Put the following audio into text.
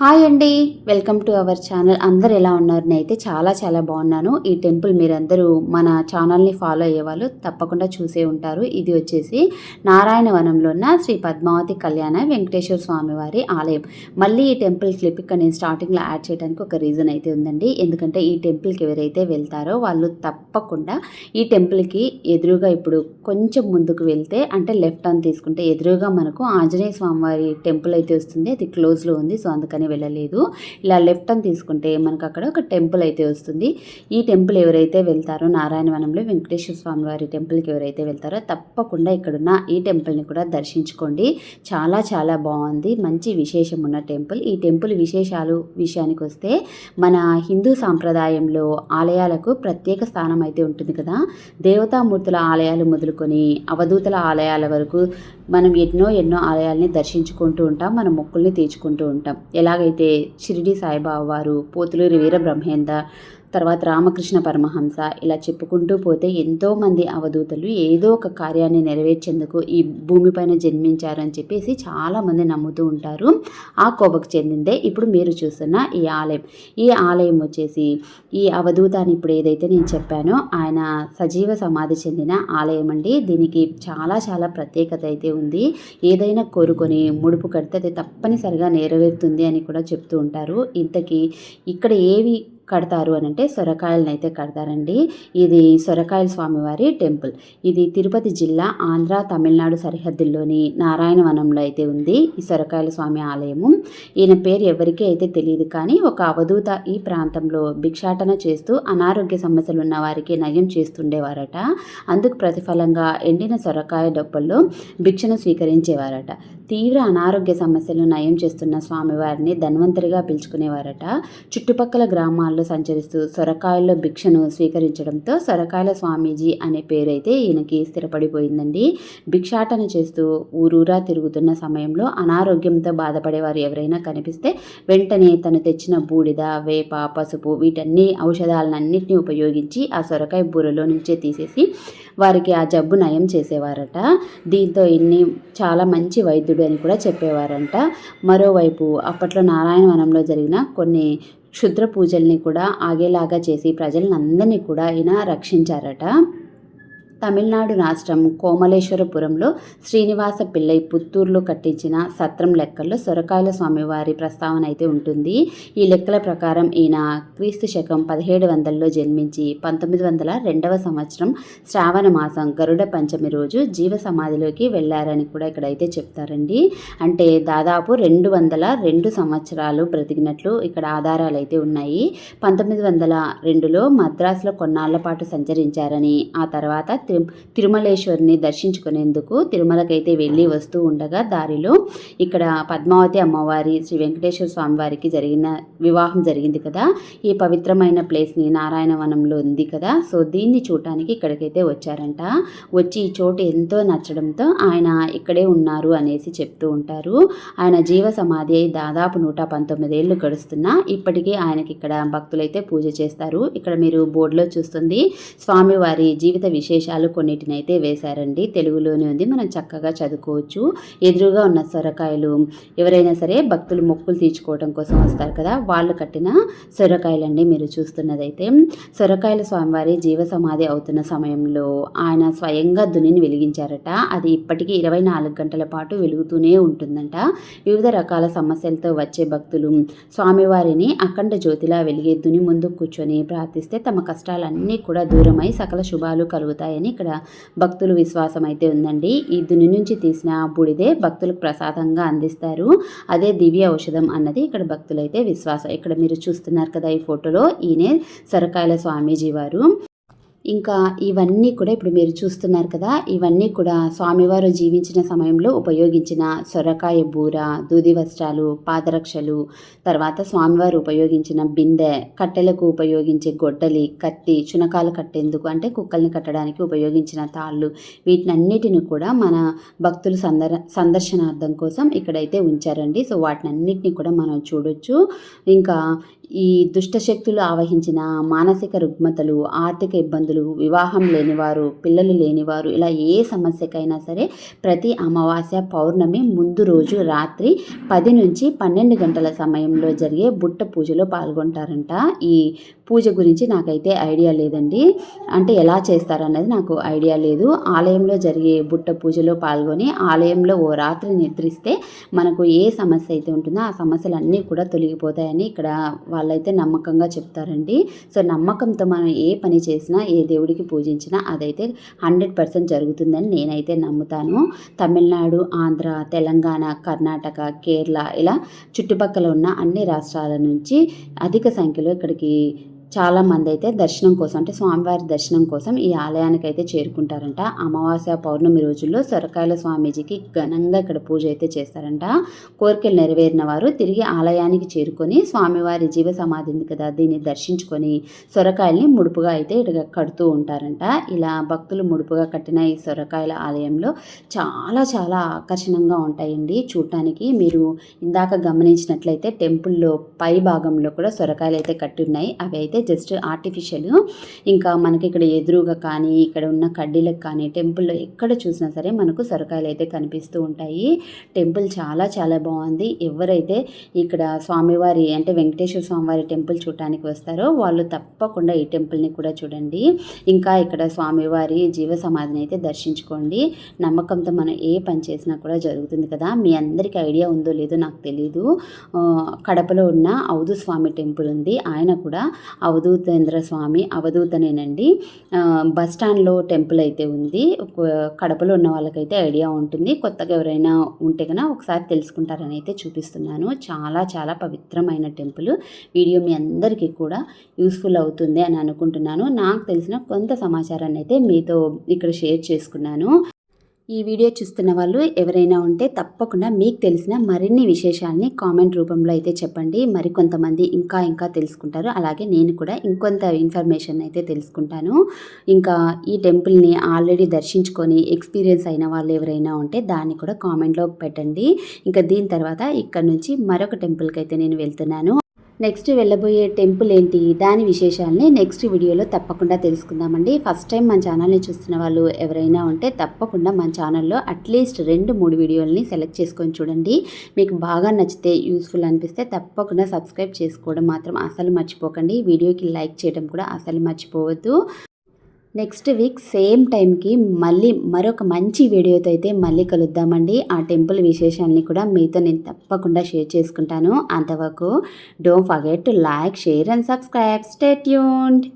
Hi అండి. Welcome to our channel. అందరు ఎలా ఉన్నారు? నేనైతే చాలా చాలా బాగున్నాను. ఈ టెంపుల్ మీరందరూ మన ఛానల్ని ఫాలో అయ్యేవాళ్ళు తప్పకుండా చూసే ఉంటారు. ఇది వచ్చేసి నారాయణవనంలో ఉన్న శ్రీ పద్మావతి కళ్యాణ వెంకటేశ్వర స్వామి వారి ఆలయం. మళ్ళీ ఈ టెంపుల్ క్లిప్ ఇక్కడ నేను స్టార్టింగ్లో యాడ్ చేయడానికి ఒక రీజన్ అయితే ఉందండి. ఎందుకంటే ఈ టెంపుల్కి ఎవరైతే వెళ్తారో వాళ్ళు తప్పకుండా ఈ టెంపుల్కి ఎదురుగా ఇప్పుడు కొంచెం ముందుకు వెళ్తే అంటే లెఫ్ట్ ఆన్ తీసుకుంటే ఎదురుగా మనకు ఆంజనేయ స్వామివారి టెంపుల్ అయితే వస్తుంది. అది క్లోజ్లో ఉంది. సో అందుకని వెళ్ళలేదు. ఇలా లెఫ్ట్ టర్న్ తీసుకుంటే మనకు అక్కడ ఒక టెంపుల్ అయితే వస్తుంది. ఈ టెంపుల్ ఎవరైతే వెళ్తారో నారాయణవనంలో వెంకటేశ్వర స్వామి వారి టెంపుల్కి ఎవరైతే వెళ్తారో తప్పకుండా ఇక్కడున్న ఈ టెంపుల్ని కూడా దర్శించుకోండి. చాలా చాలా బాగుంది. మంచి విశేషం ఉన్న టెంపుల్. ఈ టెంపుల్ విశేషాలు విషయానికి వస్తే మన హిందూ సాంప్రదాయంలో ఆలయాలకు ప్రత్యేక స్థానం అయితే ఉంటుంది కదా. దేవతామూర్తుల ఆలయాలు మొదలుకొని అవధూతల ఆలయాల వరకు మనం ఎన్నో ఎన్నో ఆలయాల్ని దర్శించుకుంటూ ఉంటాం. మన మొక్కుల్ని తీర్చుకుంటూ ఉంటాం. ఎలా ఎలాగైతే షిరిడి సాయిబాబా వారు పోతులూరి వీరబ్రహ్మేంద్ర తర్వాత రామకృష్ణ పరమహంస ఇలా చెప్పుకుంటూ పోతే ఎంతోమంది అవధూతలు ఏదో ఒక కార్యాన్ని నెరవేర్చేందుకు ఈ భూమిపైన జన్మించారని చెప్పేసి చాలామంది నమ్ముతూ ఉంటారు. ఆ కోవకు చెందిందే ఇప్పుడు మీరు చూస్తున్న ఈ ఆలయం. ఈ ఆలయం వచ్చేసి ఈ అవధూతాన్ని ఇప్పుడు ఏదైతే నేను చెప్పానో ఆయన సజీవ సమాధి చెందిన ఆలయం అండి. దీనికి చాలా చాలా ప్రత్యేకత అయితే ఉంది. ఏదైనా కోరుకొని ముడుపు కడితే అది తప్పనిసరిగా నెరవేరుతుంది అని కూడా చెప్తూ ఉంటారు. ఇంతకీ ఇక్కడ ఏవి కడతారు అని అంటే సొరకాయలను అయితే కడతారండి. ఇది సొరకాయల స్వామివారి టెంపుల్. ఇది తిరుపతి జిల్లా ఆంధ్ర తమిళనాడు సరిహద్దుల్లోని నారాయణవనంలో అయితే ఉంది ఈ సొరకాయల స్వామి ఆలయము. ఈయన పేరు ఎవరికీ అయితే తెలియదు కానీ ఒక అవధూత ఈ ప్రాంతంలో భిక్షాటన చేస్తూ అనారోగ్య సమస్యలు ఉన్న వారికి నయం చేస్తుండేవారట. అందుకు ప్రతిఫలంగా ఎండిన సొరకాయ డొప్పల్లో భిక్షను స్వీకరించేవారట. తీవ్ర అనారోగ్య సమస్యలు నయం చేస్తున్న స్వామివారిని ధన్వంతరిగా పిలుచుకునేవారట. చుట్టుపక్కల గ్రామాల్లో సంచరిస్తూ సొరకాయల్లో భిక్షను స్వీకరించడంతో సొరకాయల స్వామీజీ అనే పేరైతే ఈయనకి స్థిరపడిపోయిందండి. భిక్షాటన చేస్తూ ఊరూరా తిరుగుతున్న సమయంలో అనారోగ్యంతో బాధపడేవారు ఎవరైనా కనిపిస్తే వెంటనే తను తెచ్చిన బూడిద వేప పసుపు వీటన్ని ఔషధాలన్నింటినీ ఉపయోగించి ఆ సొరకాయ బూరలో నుంచే తీసేసి వారికి ఆ జబ్బు నయం చేసేవారట. దీంతో ఇన్ని చాలా మంచి వైద్యుడు అని కూడా చెప్పేవారంట. మరోవైపు అప్పట్లో నారాయణవనంలో జరిగిన కొన్ని క్షుద్ర పూజల్ని కూడా ఆగేలాగా చేసి ప్రజలందరినీ కూడా ఈయన రక్షించారట. తమిళనాడు రాష్ట్రం కోమలేశ్వరపురంలో శ్రీనివాస పిల్లై పుత్తూరులో కట్టించిన సత్రం లెక్కల్లో సొరకాయల స్వామివారి ప్రస్తావన అయితే ఉంటుంది. ఈ లెక్కల ప్రకారం ఈయన క్రీస్తు శకం పదిహేడు వందల్లో జన్మించి పంతొమ్మిది వందల రెండవ సంవత్సరం శ్రావణ మాసం గరుడ పంచమి రోజు జీవ సమాధిలోకి వెళ్ళారని కూడా ఇక్కడైతే చెప్తారండి. అంటే దాదాపు రెండు వందల రెండు సంవత్సరాలు బ్రతికినట్లు ఇక్కడ ఆధారాలు అయితే ఉన్నాయి. పంతొమ్మిది వందల రెండులో మద్రాసులో కొన్నాళ్ళ పాటు సంచరించారని ఆ తర్వాత తిరు తిరుమలేశ్వరిని దర్శించుకునేందుకు తిరుమలకైతే వెళ్ళి వస్తూ ఉండగా దారిలో ఇక్కడ పద్మావతి అమ్మవారి శ్రీ వెంకటేశ్వర స్వామి వారికి జరిగిన వివాహం జరిగింది కదా. ఈ పవిత్రమైన ప్లేస్ని నారాయణవనంలో ఉంది కదా. సో దీన్ని చూడటానికి ఇక్కడికైతే వచ్చారంట. వచ్చి ఈ చోటు ఎంతో నచ్చడంతో ఆయన ఇక్కడే ఉన్నారు అనేసి చెప్తూ ఉంటారు. ఆయన జీవ సమాధి దాదాపు నూట పంతొమ్మిది ఏళ్ళు గడుస్తున్నా ఇప్పటికీ ఆయనకి ఇక్కడ భక్తులైతే పూజ చేస్తారు. ఇక్కడ మీరు బోర్డులో చూస్తుంది స్వామివారి జీవిత విశేషాలు కొన్నిటిని అయితే వేశారండి. తెలుగులోనే ఉంది. మనం చక్కగా చదువుకోవచ్చు. ఎదురుగా ఉన్న సొరకాయలు ఎవరైనా సరే భక్తులు మొక్కులు తీర్చుకోవడం కోసం వస్తారు కదా వాళ్ళు కట్టిన సొరకాయలండి మీరు చూస్తున్నదైతే. సొరకాయల స్వామివారి జీవ సమాధి అవుతున్న సమయంలో ఆయన స్వయంగా దునిని వెలిగించారట. అది ఇప్పటికీ ఇరవై నాలుగు గంటల పాటు వెలుగుతూనే ఉంటుందంట. వివిధ రకాల సమస్యలతో వచ్చే భక్తులు స్వామివారిని అఖండ జ్యోతిలా వెలిగే దుని ముందు కూర్చొని ప్రార్థిస్తే తమ కష్టాలన్నీ కూడా దూరమై సకల శుభాలు కలుగుతాయని ఇక్కడ భక్తుల విశ్వాసం అయితే ఉందండి. ఈ దుని నుంచి తీసిన బూడిదే భక్తులకు ప్రసాదంగా అందిస్తారు. అదే దివ్య ఔషధం అన్నది ఇక్కడ భక్తులైతే విశ్వాసం ఇక్కడ మీరు చూస్తున్నారు కదా ఈ ఫోటోలో ఈయనే సొరకాయల స్వామీజీ వారు. ఇంకా ఇవన్నీ కూడా ఇప్పుడు మీరు చూస్తున్నారు కదా ఇవన్నీ కూడా స్వామివారు జీవించిన సమయంలో ఉపయోగించిన సొరకాయ బూర దూది వస్త్రాలు పాదరక్షలు తర్వాత స్వామివారు ఉపయోగించిన బిందె కట్టెలకు ఉపయోగించే గొడ్డలి కత్తి చునకాలు కట్టేందుకు అంటే కుక్కల్ని కట్టడానికి ఉపయోగించిన తాళ్ళు వీటినన్నిటిని కూడా మన భక్తులు సందర్ సందర్శనార్థం కోసం ఇక్కడైతే ఉంచారండి. సో వాటినన్నిటిని కూడా మనం చూడొచ్చు. ఇంకా ఈ దుష్టశక్తులు ఆవహించిన మానసిక రుగ్మతలు ఆర్థిక ఇబ్బందులు వివాహం లేనివారు పిల్లలు లేనివారు ఇలా ఏ సమస్యకైనా సరే ప్రతి అమావాస్య పౌర్ణమి ముందు రోజు రాత్రి పది నుంచి పన్నెండు గంటల సమయంలో జరిగే బుట్ట పూజలో పాల్గొంటారంట. ఈ పూజ గురించి నాకైతే ఐడియా లేదండి. అంటే ఎలా చేస్తారన్నది నాకు ఐడియా లేదు. ఆలయంలో జరిగే బుట్ట పూజలో పాల్గొని ఆలయంలో ఓ రాత్రి నిద్రిస్తే మనకు ఏ సమస్య అయితే ఉంటుందో ఆ సమస్యలన్నీ కూడా తొలగిపోతాయని ఇక్కడ వాళ్ళైతే నమ్మకంగా చెప్తారండి. సో నమ్మకంతో మనం ఏ పని చేసినా ఏ దేవుడికి పూజించినా అదైతే హండ్రెడ్ పర్సెంట్ జరుగుతుందని నేనైతే నమ్ముతాను. తమిళనాడు ఆంధ్ర తెలంగాణ కర్ణాటక కేరళ ఇలా చుట్టుపక్కల ఉన్న అన్ని రాష్ట్రాల నుంచి అధిక సంఖ్యలో ఇక్కడికి చాలామంది అయితే దర్శనం కోసం అంటే స్వామివారి దర్శనం కోసం ఈ ఆలయానికి అయితే చేరుకుంటారంట. అమావాస్య పౌర్ణమి రోజుల్లో సొరకాయల స్వామీజీకి ఘనంగా ఇక్కడ పూజ అయితే చేస్తారంట. కోరికలు నెరవేరిన వారు తిరిగి ఆలయానికి చేరుకొని స్వామివారి జీవ సమాధి ఉంది కదా దీన్ని దర్శించుకొని సొరకాయల్ని ముడుపుగా అయితే ఇక్కడ కడుతూ ఉంటారంట. ఇలా భక్తులు ముడుపుగా కట్టిన ఈ సొరకాయల ఆలయంలో చాలా చాలా ఆకర్షణంగా ఉంటాయండి. చూడటానికి మీరు ఇందాక గమనించినట్లయితే టెంపుల్లో పై భాగంలో కూడా సొరకాయలు అయితే కట్టి ఉన్నాయి. అవి అయితే జస్ట్ ఆర్టిఫిషియల్ ఇంకా మనకి ఇక్కడ ఎదురుగా కానీ ఇక్కడ ఉన్న కడ్డీలకు కానీ టెంపుల్లో ఎక్కడ చూసినా సరే మనకు సొరకాయలు అయితే కనిపిస్తూ ఉంటాయి. టెంపుల్ చాలా చాలా బాగుంది. ఎవరైతే ఇక్కడ స్వామివారి అంటే వెంకటేశ్వర స్వామివారి టెంపుల్ చూడటానికి వస్తారో వాళ్ళు తప్పకుండా ఈ టెంపుల్ని కూడా చూడండి. ఇంకా ఇక్కడ స్వామివారి జీవ సమాధిని అయితే దర్శించుకోండి. నమ్మకంతో మనం ఏ పని చేసినా కూడా జరుగుతుంది కదా. మీ అందరికీ ఐడియా ఉందో లేదో నాకు తెలీదు. కడపలో ఉన్న ఔదు స్వామి టెంపుల్ ఉంది. ఆయన కూడా అవధూతేంద్ర స్వామి అవధూతనేనండి బస్ స్టాండ్లో టెంపుల్ అయితే ఉంది. కడపలో ఉన్న వాళ్ళకైతే ఐడియా ఉంటుంది. కొత్తగా ఎవరైనా ఉంటే కన్నా ఒకసారి తెలుసుకుంటారని అయితే చూపిస్తున్నాను. చాలా చాలా పవిత్రమైన టెంపుల్. వీడియో మీ అందరికీ కూడా యూస్ఫుల్ అవుతుంది అని అనుకుంటున్నాను. నాకు తెలిసిన కొంత సమాచారాన్ని అయితే మీతో ఇక్కడ షేర్ చేసుకున్నాను. ఈ వీడియో చూస్తున్న వాళ్ళు ఎవరైనా ఉంటే తప్పకుండా మీకు తెలిసిన మరిన్ని విశేషాలని కామెంట్ రూపంలో అయితే చెప్పండి. మరికొంతమంది ఇంకా ఇంకా తెలుసుకుంటారు. అలాగే నేను కూడా ఇంకొంత ఇన్ఫర్మేషన్ అయితే తెలుసుకుంటాను. ఇంకా ఈ టెంపుల్ని ఆల్రెడీ దర్శించుకొని ఎక్స్పీరియన్స్ అయిన వాళ్ళు ఎవరైనా ఉంటే దాన్ని కూడా కామెంట్లో పెట్టండి. ఇంకా దీని తర్వాత ఇక్కడ నుంచి మరొక టెంపుల్కి అయితే నేను వెళ్తున్నాను. నెక్స్ట్ వెళ్ళబోయే టెంపుల్ ఏంటి? దాని విశేషాలని నెక్స్ట్ వీడియోలో తప్పకుండా తెలుసుకుందామండి. ఫస్ట్ టైం మన ఛానల్ని చూస్తున్న వాళ్ళు ఎవరైనా ఉంటే తప్పకుండా మన ఛానల్లో అట్లీస్ట్ రెండు మూడు వీడియోలని సెలెక్ట్ చేసుకొని చూడండి. మీకు బాగా నచ్చితే యూస్ఫుల్ అనిపిస్తే తప్పకుండా సబ్స్క్రైబ్ చేసుకోవడం మాత్రం అసలు మర్చిపోకండి. వీడియోకి లైక్ చేయడం కూడా అసలు మర్చిపోవద్దు. నెక్స్ట్ వీక్ సేమ్ టైంకి మళ్ళీ మరొక మంచి వీడియోతో అయితే మళ్ళీ కలుద్దామండి. ఆ టెంపుల్ విశేషాలని కూడా మీతో నేను తప్పకుండా షేర్ చేసుకుంటాను. అంతవరకు don't forget to like share and subscribe stay tuned